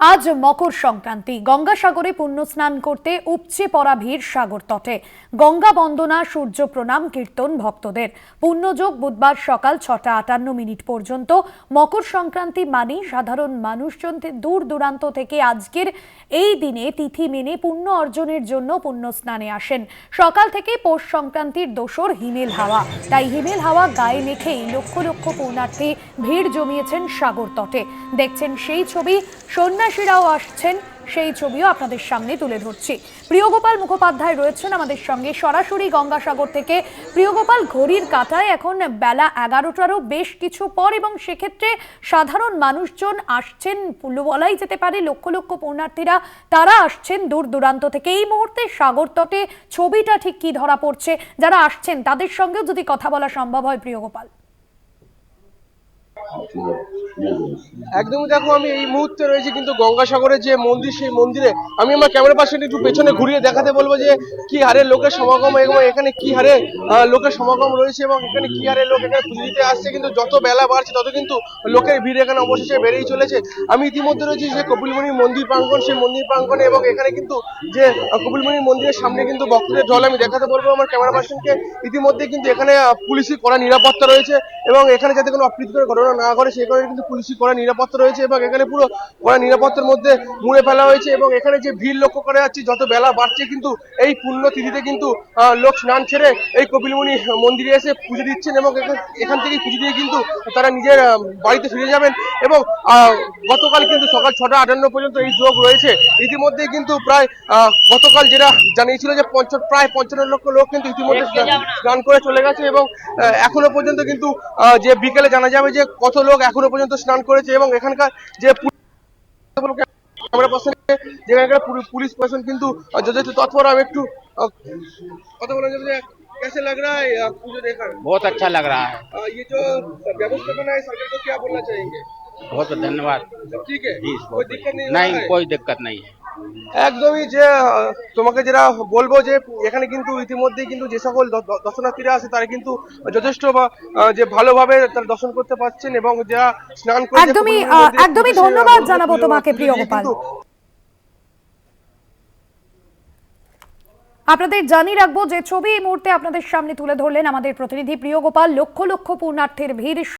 আজ মকর সংক্রান্তি। গঙ্গাসাগরে পুণ্য স্নান করতে উপচে পড়া ভিড় সাগর তটে। গঙ্গা বন্দনা, সূর্য প্রণাম, কীর্তন ভক্তদের। পুণ্যযোগ বুধবার সকাল ছটা আটান্ন মিনিট পর্যন্ত। মকর সংক্রান্তি মানেই সাধারণ মানুষজন দূর দূরান্ত থেকে আজকের এই দিনে তিথি মেনে পুণ্য অর্জনের জন্য পুণ্য স্নানে আসেন। সকাল থেকে পৌষ সংক্রান্তির দোসর হিমেল হাওয়া। তাই হিমেল হাওয়া গায়ে মেখেই লক্ষ লক্ষ পুণ্যার্থী ভিড় জমিয়েছেন সাগর তটে। দেখছেন সেই ছবি সন্ন্যাসীরাও আসছেন, সেই ছবিও আপনাদের সামনে তুলে ধরছি। প্রিয়গোপাল মুখোপাধ্যায় রয়েছেন আমাদের সঙ্গে, সরাসরি গঙ্গাসাগর থেকে। প্রিয়গোপাল, ঘড়ির কাঁটায় এখন বেলা এগারোটারও বেশ কিছু পর এবং সেক্ষেত্রে সাধারণ মানুষজন আসছেন, বলাই যেতে পারে লক্ষ লক্ষ পুণ্যার্থীরা, তারা আসছেন দূর দূরান্ত থেকে। এই মুহূর্তে সাগর তটে ছবিটা ঠিক কি ধরা পড়ছে? যারা আসছেন, তাদের সঙ্গেও যদি কথা বলা সম্ভব হয়, প্রিয়গোপাল। একদমই দেখো আমি এই মুহূর্তে রয়েছে কিন্তু গঙ্গাসাগরের যে মন্দির সেই মন্দিরে। আমি আমার ক্যামেরা পার্সনটা একটু পেছনে ঘুরিয়ে দেখাতে বলব যে কি হারে লোকের সমাগম এবং এখানে কি হারে লোকের সমাগম রয়েছে এবং এখানে কি হারে লোক এখানে পুজো দিতে আসছে। কিন্তু যত বেলা বাড়ছে তত কিন্তু লোকের ভিড় এখানে অবশেষে বেড়েই চলেছে। আমি ইতিমধ্যে রয়েছি যে কপিলমণির মন্দির প্রাঙ্গণ সেই মন্দির প্রাঙ্গণে এবং এখানে কিন্তু যে আহ, কপিলমণির মন্দিরের সামনে কিন্তু ভক্তদের জল আমি দেখাতে বলব আমার ক্যামেরা পার্সনকে। ইতিমধ্যে কিন্তু এখানে আহ, পুলিশি কড়া নিরাপত্তা রয়েছে এবং এখানে যাতে কোনো অপ্রীতিকর ঘটনা না ঘটে সেই কারণে কিন্তু পুলিশি কড়া নিরাপত্তা রয়েছে এবং এখানে পুরো কড়া নিরাপত্তার মধ্যে মুড়ে ফেলা হয়েছে এবং এখানে যে ভিড় লক্ষ্য করা যাচ্ছে যত বেলা বাড়ছে কিন্তু এই পুণ্য তিথিতে কিন্তু লোক স্নান ছেড়ে এই কপিলমুনি মন্দিরে এসে পুজো দিচ্ছেন এবং এখান- থেকে পুজো দিয়ে কিন্তু তারা নিজের বাড়িতে ফিরে যাবেন এবং গতকাল কিন্তু সকাল ছটা আটান্ন পর্যন্ত এই যোগ রয়েছে। ইতিমধ্যে কিন্তু প্রায় গতকাল যেটা জানিয়েছিল যে পঞ্চ প্রায় পঞ্চান্ন লক্ষ লোক কিন্তু ইতিমধ্যে স্নান- করে চলে গেছে এবং এখনও পর্যন্ত কিন্তু যে বিকেলে জানা যাবে যে কত লোক এখনো পর্যন্ত স্নান করেছে এবং এখানকার যে পু- আমরা পার্সনে যেখানকার পুলি- পুলিশ প্রশাসন কিন্তু আহ, যথেষ্ট তৎপর আমি একটু আহ, কথা বলা যাবে যে कैसे लग रहा है अ, पूजा देखकर बहुत अच्छा लग रहा है अ, ये जो व्यवस्थापन है सरकार को क्या बोलना चाहेंगे बहुत धन्यवाद सब ठीक है जी कोई दिक्कत नहीं हो नहीं रहा है? कोई दिक्कत नहीं है একদমই যে তোমাকে যেটা বলব যে এখানে কিন্তু ইতিমধ্যে কিন্তু যে সকল দর্শনার্থীরা আছে তারা কিন্তু যথেষ্ট বা যে ভালোভাবে তারা দর্শন করতে পারছেন এবং যারা স্নান করে একদমই, একদমই ধন্যবাদ জানাব তোমাকে, প্রিয় গোপাল। আপনাদের জানিয়ে রাখব যে ছবি এই মুহূর্তে আপনাদের সামনে তুলে ধরলেন আমাদের প্রতিনিধি প্রিয় গোপাল লক্ষ লক্ষ পুণ্যার্থীর ভিড়